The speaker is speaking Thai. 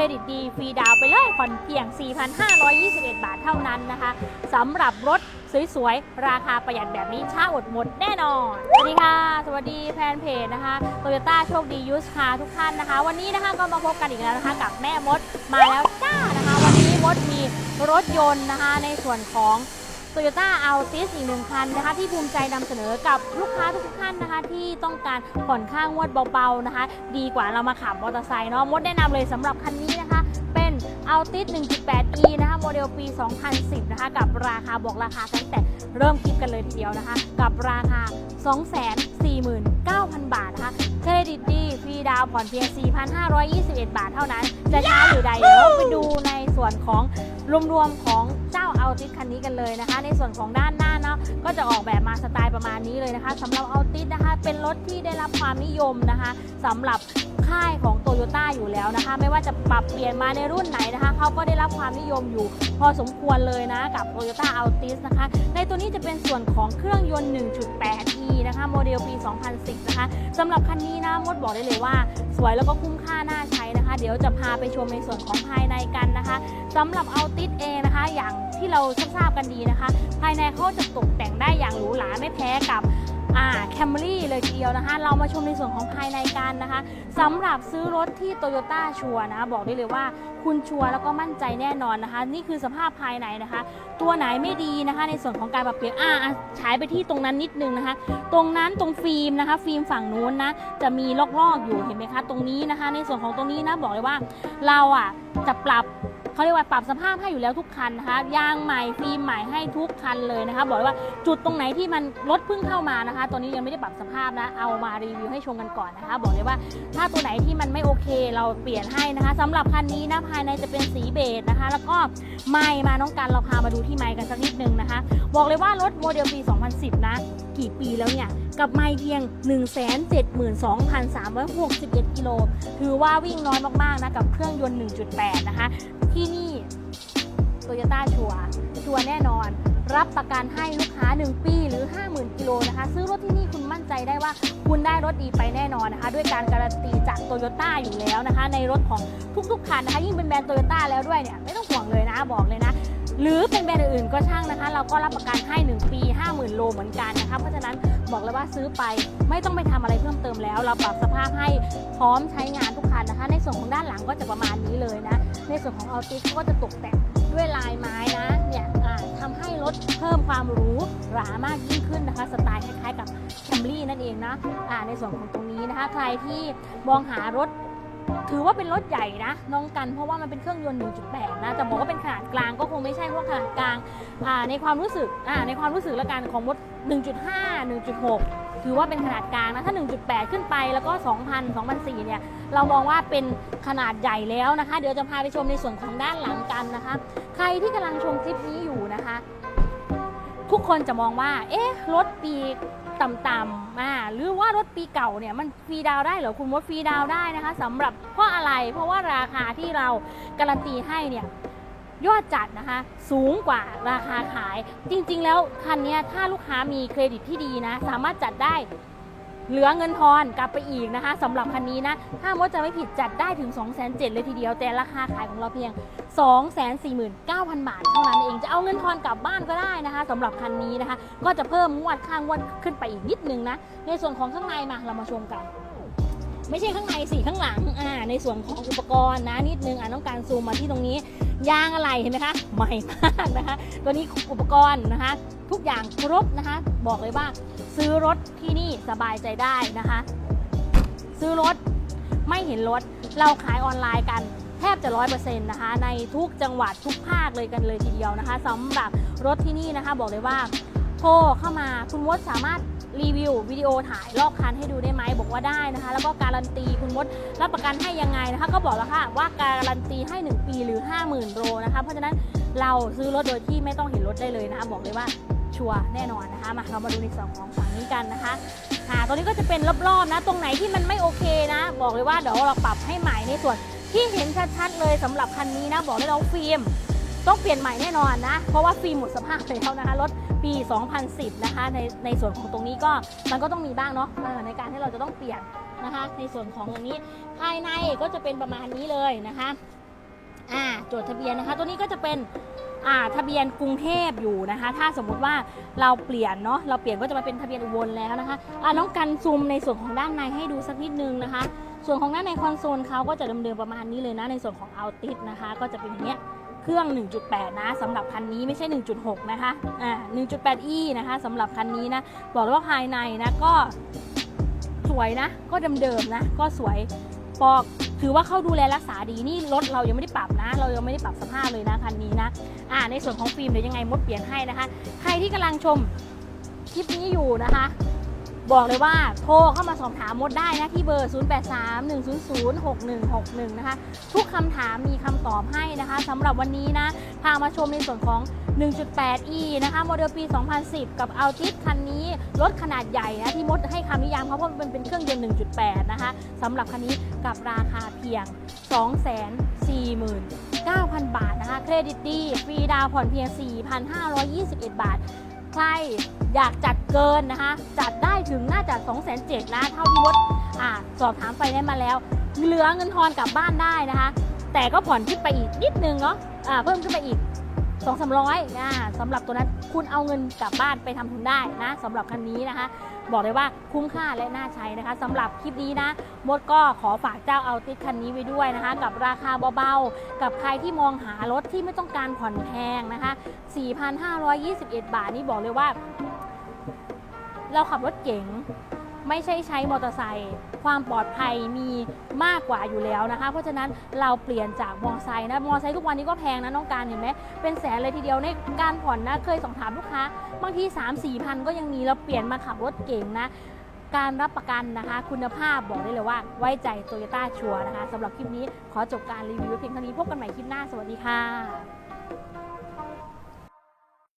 รดิตดีฟรีดาวไปเลยผ่อนเพียง 4,521 บาทเท่านั้นนะคะสำหรับรถสวยๆ ราคาประหยัดแบบนี้ช้าอดหมดแน่นอน สวัสดีค่ะ สวัสดีแฟนเพจนะคะโตโยต้าโชคดียูสคาทุกท่านนะคะ วันนี้นะคะก็มาพบกันอีกแล้วนะคะ กับแม่มดมาแล้วจ้านะคะ วันนี้มดมีรถยนต์นะคะในส่วนของโตโยต้าอัลติสอีกหนึ่งคันนะคะที่ภูมิใจนำเสนอกับลูกค้าทุกท่านนะคะที่ต้องการผ่อนค่างวดเบาๆนะคะ ดีกว่าเรามาขับมอเตอร์ไซค์เนาะมดแนะนำเลยสำหรับคันนี้ เอัลติส 1.8e นะคะโมเดลปี 2010 นะคะ กับราคาบอกราคาตั้งแต่เริ่มคลิปกันเลยทีเดียวนะคะ กับราคา 249,000 บาทนะคะ เครดิตดีฟรีดาวผ่อนเพียง 4,521 บาทเท่านั้น จะช้าหรือใดเดี๋ยวเราไปดูในส่วนของรวมๆของเจ้าเอาติสคันนี้กันเลยนะคะ ในส่วนของด้านหน้าเนาะก็จะออกแบบมาสไตล์ประมาณนี้เลยนะคะสำหรับเอาติสนะคะ เป็นรถที่ได้รับความนิยมนะคะสำหรับ ค่ายของโตโยต้าอยู่แล้วนะคะ ไม่ว่าจะปรับเปลี่ยนมาในรุ่นไหนนะคะเขาก็ได้รับความนิยมอยู่พอสมควรเลยนะกับ Toyota Altis นะคะ ในตัวนี้จะเป็นส่วนของเครื่องยนต์ 1.8e นะคะ โมเดลปี 2010 นะคะสำหรับคันนี้นะมดบอกได้เลยว่า สวยแล้วก็คุ้มค่าน่าใช้นะคะ เดี๋ยวจะพาไปชมในส่วนของภายในกันนะคะสำหรับ Altis เองนะคะ อย่างที่เราทราบกันดีนะคะ ภายในเขาจะตกแต่งได้อย่างหรูหราไม่แพ้กับ อ่าแคมรี่เลยทีเดียวนะคะ เรามาชมในส่วนของภายในกันนะคะสำหรับซื้อรถที่โตโยต้าชัวนะบอกได้เลยว่าคุณชัวแล้วก็มั่นใจแน่นอนนะคะ นี่คือสภาพภายในนะคะ ตัวไหนไม่ดีนะคะ ในส่วนของการปรับเปลี่ยนอ่าอะฉายไปที่ตรงนั้นนิดนึงนะคะ ตรงนั้นตรงฟิล์มนะคะ ฟิล์มฝั่งนู้นนะจะมีลอกๆอยู่เห็นไหมคะ ตรงนี้นะคะ ในส่วนของตรงนี้นะบอกเลยว่าเราอะจะปรับ เขาเรียกว่าปรับสภาพให้อยู่แล้วทุกคันนะคะยางใหม่ฟิล์มใหม่ให้ทุกคันเลยนะคะ บอกเลยว่าจุดตรงไหนที่มันรถเพิ่งเข้ามานะคะ ตัวนี้ยังไม่ได้ปรับสภาพนะเอามารีวิวให้ชมกันก่อนนะคะ บอกเลยว่าถ้าตัวไหนที่มันไม่โอเคเราเปลี่ยนให้นะคะสำหรับคันนี้นะภายในจะเป็นสีเบจนะคะ แล้วก็ไม้มาน้องกันเราพามาดูที่ไม้กันสักนิดนึงนะคะ บอกเลยว่ารถโมเดลปี 2010 นะ กี่ปีแล้วเนี่ย กับไม้เพียง 172,361 กิโล ถือว่าวิ่งน้อยมากๆนะกับเครื่องยนต์ 1.8 นะคะ ที่นี่โตโยต้าชัวชัวแน่นอน รับประกันให้ลูกค้า 1 ปีหรือ 50,000 กิโลนะคะ ซื้อรถที่นี่คุณมั่นใจได้ว่าคุณได้รถดีไปแน่นอนนะคะ ด้วยการการันตีจากโตโยต้าอยู่แล้วนะคะ ในรถของทุกๆคันนะคะยิ่งเป็นแบรนด์โตโยต้าแล้วด้วยเนี่ยไม่ต้องห่วงเลยนะบอกเลยนะ หรือเป็นแบรนด์อื่นๆก็ช่างนะคะ เราก็รับประกันให้ 1 ปี 50,000 โลเหมือนกันนะคะ เพราะฉะนั้นบอกเลยว่าซื้อไปไม่ต้องไปทำอะไรเพิ่มเติมแล้ว เราปรับสภาพให้พร้อมใช้งานทุกคันนะคะ ในส่วนของด้านหลังก็จะประมาณนี้เลยนะ ในส่วนของอัลติสก็จะตกแต่งด้วยลายไม้นะเนี่ยทำให้รถเพิ่มความหรูหรามากยิ่งขึ้นนะคะ สไตล์คล้ายๆกับแคมรี่นั่นเองนะในส่วนของตรงนี้นะคะ ใครที่มองหารถ ถือว่าเป็นรถใหญ่นะน้องกันเพราะว่ามันเป็นเครื่องยนต์ 1.8 นะแต่บอกว่าเป็นขนาดกลางก็คงไม่ใช่เพราะขนาดกลางในความรู้สึกในความรู้สึกละกันของรถ 1.5 1.6 ถือว่าเป็นขนาดกลางนะถ้า 1.8 ขึ้นไปแล้วก็ 2,000 2,004เนี่ยเรามองว่าเป็นขนาดใหญ่แล้วนะคะ เดี๋ยวจะพาไปชมในส่วนของด้านหลังกันนะคะ ใครที่กำลังชมคลิปนี้อยู่นะคะ ทุกคนจะมองว่าเอ๊ะรถปี ต่ำๆอ่าหรือว่ารถปีเก่าเนี่ยมันฟรีดาวได้เหรอคุณมดฟรีดาวได้นะคะสำหรับเพราะอะไร เพราะว่าราคาที่เราการันตีให้เนี่ยยอดจัดนะคะสูงกว่าราคาขาย จริงๆ แล้วคันนี้ถ้าลูกค้ามีเครดิตที่ดีนะ สามารถจัดได้ เหลือเงินทอนกลับไปอีกนะคะสำหรับคันนี้นะ ถ้ามดจะไม่ผิดจัดได้ถึง 2 7 0 0 0เลยทีเดียว แต่ราคาขายของเราเพียง 249,000 บาท เท่านั้นเองจะเอาเงินทอนกลับบ้านก็ได้นะคะสำหรับคันนี้นะคะ ก็จะเพิ่มงวดข้างงวดขึ้นไปอีกนิดนึงนะ ในส่วนของข้างในมาเรามาชมกัน ไม่ใช่ข้างในสิข้างหลังอ่าในส่วนของอุปกรณ์นะนิดนึงอะต้องการซูมมาที่ตรงนี้ยางอะไรเห็นไหมคะใหม่มากนะคะ ตัวนี้อุปกรณ์นะคะ ทุกอย่างครบนะคะ บอกเลยว่า ซื้อรถที่นี่สบายใจได้นะคะ ซื้อรถไม่เห็นรถ เราขายออนไลน์กันแทบจะร้อยเปอร์เซ็นต์นะคะ ในทุกจังหวัดทุกภาคเลยกันเลยทีเดียวนะคะสำหรับรถที่นี่นะคะ บอกเลยว่าโทรเข้ามาคุณมดสามารถ รีวิววิดีโอถ่ายรอบคันให้ดูได้ไหมบอกว่าได้นะคะ แล้วก็การันตีคุณมดรับประกันให้ยังไงนะคะ ก็บอกแล้วค่ะว่าการันตีให้ 1 ปีหรือ 50,000โลนะคะเพราะฉะนั้นเราซื้อรถโดยที่ไม่ต้องเห็นรถได้เลยนะคะบอกเลยว่าชัวร์แน่นอนนะคะมาเรามาดูในส่วนของฝั่งนี้กันนะคะค่ะตัวนี้ก็จะเป็นรอบๆนะ ตรงไหนที่มันไม่โอเคนะ บอกเลยว่าเดี๋ยวเราปรับให้ใหม่ในส่วนที่เห็นชัดๆเลยสำหรับคันนี้นะ บอกเลยเราฟิล์มต้องเปลี่ยนใหม่แน่นอนนะ เพราะว่าฟิล์มหมดสภาพแล้วนะคะรถ ปี 2010 นะคะ ในในส่วนของตรงนี้ก็มันก็ต้องมีบ้างเนาะในการที่เราจะต้องเปลี่ยนนะคะ ในส่วนของตรงนี้ภายในก็จะเป็นประมาณนี้เลยนะคะอ่าจดทะเบียนนะคะ ตัวนี้ก็จะเป็นอ่าทะเบียนกรุงเทพอยู่นะคะ ถ้าสมมุติว่าเราเปลี่ยนเนาะเราเปลี่ยนก็จะมาเป็นทะเบียนอุบลแล้วนะคะอ่าน้องกันซูมในส่วนของด้านในให้ดูสักนิดนึงนะคะ ส่วนของด้านในคอนโซลเขาก็จะเดิมๆประมาณนี้เลยนะในส่วนของเอาติสนะคะ ก็จะเป็นอย่างเงี้ย เครื่อง 1.8 นะสำหรับคันนี้ไม่ใช่ 1.6 นะคะอ่า 1.8e นะคะสำหรับคันนี้นะบอกเลยว่าภายในนะก็สวยนะ ก็เดิมๆนะ ก็สวยปอกถือว่าเขาดูแลรักษาดีนี่รถเรายังไม่ได้ปรับนะ เรายังไม่ได้ปรับสภาพเลยนะคันนี้นะอ่าในส่วนของฟิล์มเดี๋ยวยังไงมดเปลี่ยนให้นะคะ ใครที่กำลังชมคลิปนี้อยู่นะคะ บอกเลยว่าโทรเข้ามาสอบถามมดได้นะที่เบอร์ 0831006161 นะคะ ทุกคำถามมีค อบให้นะคะสำหรับวันนี้นะ พามาชมในส่วนของ 1.8e นะคะโมเดลปี 2010 กับ Altis คันนี้ รถขนาดใหญ่นะที่มดให้คำนิยามเขาเพราะมันเป็นเครื่องยนต์ 1.8 นะคะสำหรับคันนี้กับราคาเพียง 249,000 บาทนะคะเครดิตดีฟรีดาวผ่อนเพียง 4,521 บาท ใครอยากจัดเกินนะคะ จัดได้ถึงน่าจะ2 7 0 0นะ เท่าที่มดอ่าสอบถามไฟแนนซ์มาแล้ว เหลือเงินทอนกลับบ้านได้นะคะ แต่ก็ผ่อนขึ้นไปอีกนิดนึงเนาะอ่าเพิ่มขึ้นไปอีก 2 3 0 0นะสำหรับตัวนั้นคุณเอาเงินกลับบ้านไปทำทุนได้นะสำหรับคันนี้นะคะ บอกเลยว่าคุ้มค่าและน่าใช้นะคะสำหรับคลิปนี้นะมดก็ขอฝากเจ้าเอาติคันนี้ไว้ด้วยนะคะ กับราคาเบาๆ กับใครที่มองหารถที่ไม่ต้องการผ่อนแพงนะคะ 4,521 บาทนี่บอกเลยว่า เราขับรถเก๋ง ไม่ใช่ใช้มอเตอร์ไซค์ความปลอดภัยมีมากกว่าอยู่แล้วนะคะ เพราะฉะนั้นเราเปลี่ยนจากมอเตอร์ไซค์นะมอเตอร์ไซค์ทุกวันนี้ก็แพงนะน้องการเห็นไหมเป็นแสนเลยทีเดียวในการผ่อนนะเคยสอบถามลูกค้าบางที3 4พันก็ยังมีเราเปลี่ยนมาขับรถเก๋งนะการรับประกันนะคะ คุณภาพบอกได้เลยว่า ไว้ใจโตโยต้าชัวร์นะคะสำหรับคลิปนี้ขอจบการรีวิวเพียงเท่านี้พบกันใหม่คลิปหน้าสวัสดีค่ะ